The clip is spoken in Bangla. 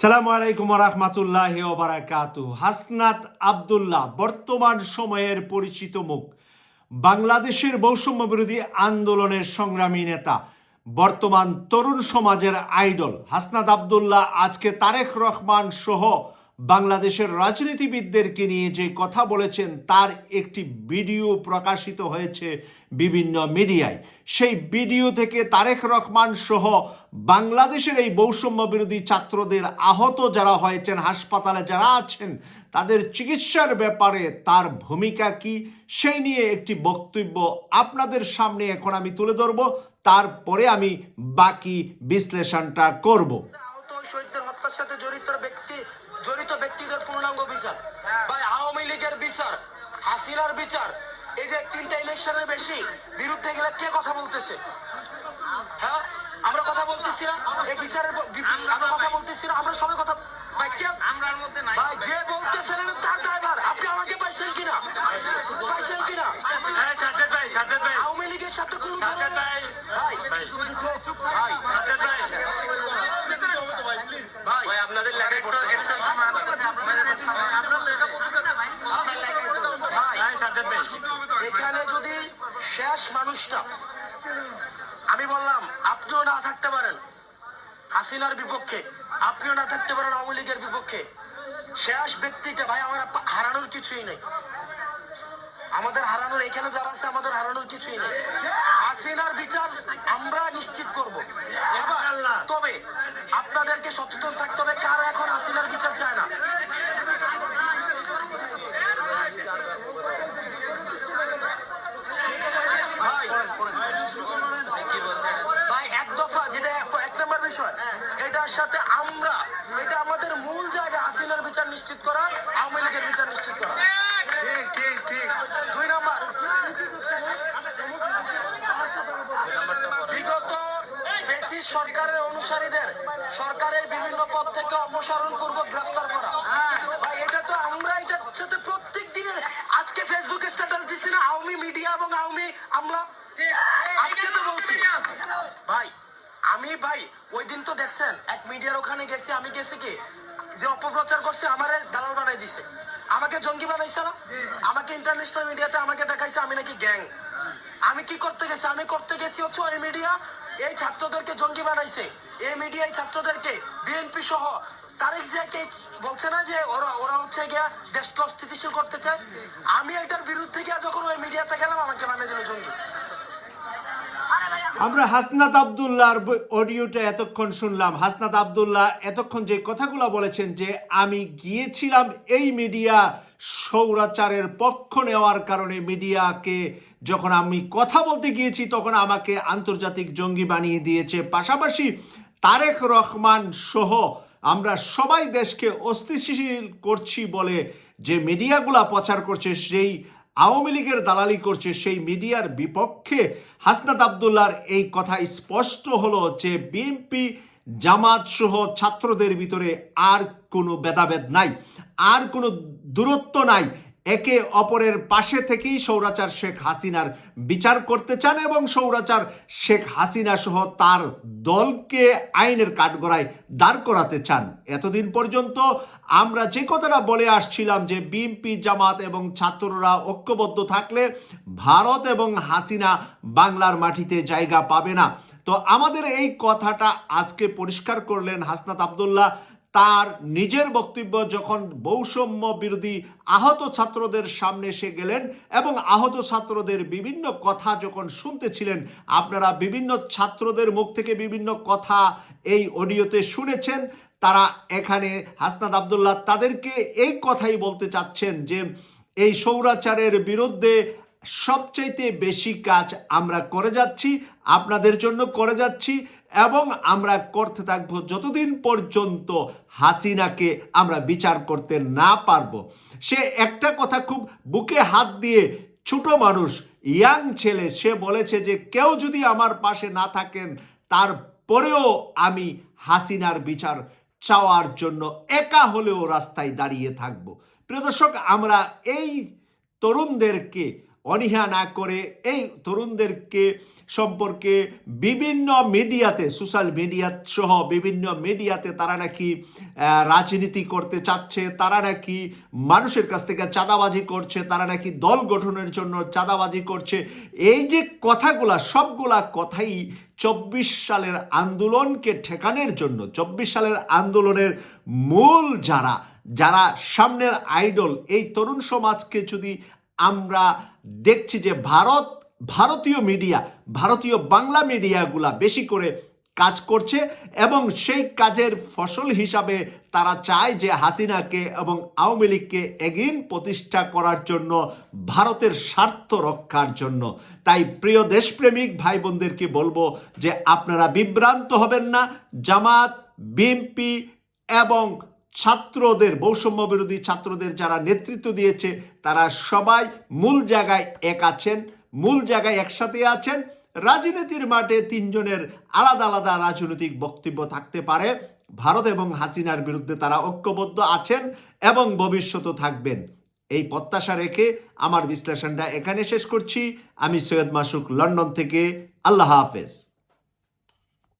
সালামু আলাইকুম রহমতুল্লাহ ওবরাকাতু হাসনাত আবদুল্লাহ, বর্তমান সময়ের পরিচিত মুখ। বাংলাদেশের বৈষম্য বিরোধী আন্দোলনের সংগ্রামী নেতা, বর্তমান তরুণ সমাজের আইডল। হাসনাত আবদুল্লাহ, আজকে তারেক রহমান সহ বাংলাদেশের রাজনীতিবিদদেরকে নিয়ে যে কথা বলেছেন, তার একটি ভিডিও প্রকাশিত হয়েছে বিভিন্ন মিডিয়ায়। সেই ভিডিও থেকে তারেক রহমান সহ বাংলাদেশের এই বৈষম্য বিরোধী ছাত্রদের আহত যারা হয়েছেন, হাসপাতালে যারা আছেন, তাদের চিকিৎসার ব্যাপারে তার ভূমিকা কি, সেই নিয়ে একটি বক্তব্য আপনাদের সামনে এখন আমি তুলে ধরব। তারপরে আমি বাকি বিশ্লেষণটা করব। শহীদদের হত্যার সাথে জড়িত ব্যক্তি হাসিনার বিচার। এই যে তিনটা ইলেকশনের বেশি বিরুদ্ধে গেলে কে কথা বলতেছে? হ্যাঁ? আমরা কথা বলতেছি না এই বিচারের আমরা কথা বলতেছি না আমরা সবাই কথা ভাই কে আমরার মধ্যে নাই। ভাই যে বলতেছেন এটা তার দায়ভার আপনি আমাকে পাইছেন কিনা? পাইছেন কিনা? হ্যাঁ সাজ্জাদ ভাই সাজ্জাদ ভাই। আওয়ামী লীগের সাথে কোনো সাজ্জাদ ভাই ভাই। ভাই সাজ্জাদ ভাই ভাই আপনাদের লেখা একটু একটু থামান আপনাদের থামান আপনার লেখা পড়তেছে না ভাই ভাই ভাই সাজ্জাদ ভাই এখানে যদি শেষ মানুষটা, আমি বললাম, আপনিও না থাকতে পারেন হাসিনার বিপক্ষে, আপনিও না থাকতে পারেন আওয়ামী লীগের বিপক্ষে। শেষ ব্যক্তিটা ভাই আমার হারানোর কিছুই নেই। আমাদের হারানোর, এখানে যারা আছে, আমাদের হারানোর কিছুই নেই। হাসিনার বিচার আমরা নিশ্চিত করব। এবার, তবে আপনাদেরকে সচেতন থাকতে হবে, কারা এখন হাসিনার বিচার চায় না ভাই কি বলছেন ভাই এক দফা যেটা এক- এক নম্বর বিষয় এটার সাথে আমরা এটা আমাদের মূল জায়গা হাসিনার বিচার নিশ্চিত করা আওয়ামী লীগের বিচার নিশ্চিত করা। ঠিক ঠিক ঠিক। দুই নম্বর। বিগত ফেসিস সরকারের অনুসারীদের সরকারের বিভিন্ন পদ থেকে অপসারণ পূর্বক গ্রেফতার করা। এটা তো আমরা এটার সাথে দেখছেন? এক মিডিয়ার ওখানে গেছি আমি গেছি কি? যে অপপ্রচার করছে আমারে দালাল বানাই দিছে। আমাকে জঙ্গি বানাইছে না? আমাকে ইন্টারন্যাশনাল মিডিয়াতে আমাকে দেখাইছে আমি নাকি গ্যাং আমি কি করতে গেছি? আমি করতে গেছি হচ্ছে ওই মিডিয়া এই ছাত্রদেরকে জঙ্গি বানাইছে। এই মিডিয়া এই ছাত্রদেরকে বিএনপি সহ। তারেক জিয়াকে বলছে না যে ওরা ওরা হচ্ছে গিয়া দেশকে অস্থিতিশীল করতে চায়? আমি এটার বিরুদ্ধে গিয়া যখন ওই মিডিয়াতে গেলাম আমাকে বানিয়ে দিল জঙ্গি। আমরা হাসনাত আবদুল্লাহর অডিওটা এতক্ষণ শুনলাম। হাসনাত আবদুল্লাহ এতক্ষণ যে কথাগুলো বলেছেন যে আমি গিয়েছিলাম এই মিডিয়া সৌরাচারের পক্ষ নেওয়ার কারণে মিডিয়াকে যখন আমি কথা বলতে গিয়েছি তখন আমাকে আন্তর্জাতিক জঙ্গি বানিয়ে দিয়েছে। পাশাপাশি তারেক রহমান সহ আমরা সবাই দেশকে অস্থিতিশীল করছি বলে যে মিডিয়াগুলা প্রচার করছে, সেই আওয়ামী লীগের দালালি করছে, সেই মিডিয়ার বিপক্ষে হাসনাত আবদুল্লার এই কথা স্পষ্ট হলো যে বিএনপি, জামাত সহ ছাত্রদের ভিতরে আর কোনো ভেদাভেদ নাই, আর কোনো দূরত্ব নাই। একে অপরের পাশে থেকেই সৌরাচার শেখ হাসিনার বিচার করতে চান এবং সৌরাচার শেখ হাসিনা সহ তার দলকে আইনের কাঠগড়ায় দাঁড় করাতে চান। এতদিন পর্যন্ত আমরা যে কথাটা বলে আসছিলাম যে বিএনপি জামাত এবং ছাত্ররা ঐক্যবদ্ধ থাকলে ভারত এবং হাসিনা বাংলার মাটিতে জায়গা পাবে না। তো আমাদের এই কথাটা আজকে পরিষ্কার করলেন হাসনাত আবদুল্লাহ। তার নিজের বক্তব্য যখন বৈষম্য বিরোধী আহত ছাত্রদের সামনে এসে গেলেন এবং আহত ছাত্রদের বিভিন্ন কথা যখন শুনতেছিলেন, আপনারা বিভিন্ন ছাত্রদের মুখ থেকে বিভিন্ন কথা এই অডিওতে শুনেছেন। তারা এখানে হাসনাত আবদুল্লাহ তাদেরকে এই কথাই বলতে চাচ্ছেন যে, এই সৌরাচারের বিরুদ্ধে সবচাইতে বেশি কাজ আমরা করে যাচ্ছি, আপনাদের জন্য করে যাচ্ছি, এবং আমরা করতে থাকব যতদিন পর্যন্ত হাসিনাকে আমরা বিচার করতে না পারব। সে একটা কথা খুব বুকে হাত দিয়ে ছোট মানুষ, ইয়াং ছেলে, সে বলেছে যে, কেউ যদি আমার পাশে না থাকেন, তারপরেও আমি হাসিনার বিচার চাওয়ার জন্য একা হলেও রাস্তায় দাঁড়িয়ে থাকব। প্রিয় দর্শক, আমরা এই তরুণদেরকে অনীহা না করে, এই তরুণদেরকে সম্পর্কে বিভিন্ন মিডিয়াতে, সোশ্যাল মিডিয়া সহ বিভিন্ন মিডিয়াতে তারা নাকি রাজনীতি করতে চাচ্ছে, তারা নাকি মানুষের কাছ থেকে চাঁদাবাজি করছে, তারা নাকি দল গঠনের জন্য চাঁদাবাজি করছে। এই যে কথাগুলা, সবগুলা কথাই চব্বিশ সালের আন্দোলনকে ঠেকানোর জন্য, চব্বিশ সালের আন্দোলনের মূল যারা যারা সামনের আইডল, এই তরুণ সমাজকে যদি আমরা দেখছি যে ভারত ভারতীয় মিডিয়া, ভারতীয় বাংলা মিডিয়াগুলা বেশি করে কাজ করছে এবং সেই কাজের ফসল হিসাবে তারা চায় যে হাসিনাকে এবং আওয়ামী লীগকে এগিন প্রতিষ্ঠা করার জন্য, ভারতের স্বার্থ রক্ষার জন্য। তাই প্রিয় দেশপ্রেমিক ভাই বোনদেরকে বলব যে আপনারা বিভ্রান্ত হবেন না, জামাত, বিএনপি এবং ছাত্রদের বৈষম্য বিরোধী ছাত্রদের যারা নেতৃত্ব দিয়েছে, তারা সবাই মূল জায়গায় এক আছেন। মূল জায়গায় একসাথে আছেন। রাজনীতির মাঠে তিনজনের আলাদা আলাদা রাজনৈতিক বক্তব্য থাকতে পারে। ভারত এবং হাসিনার বিরুদ্ধে তারা ঐক্যবদ্ধ আছেন এবং ভবিষ্যতও থাকবেন। এই প্রত্যাশা রেখে আমার বিশ্লেষণটা এখানে শেষ করছি। আমি সৈয়দ মাসুক, লন্ডন থেকে। আল্লাহ হাফেজ।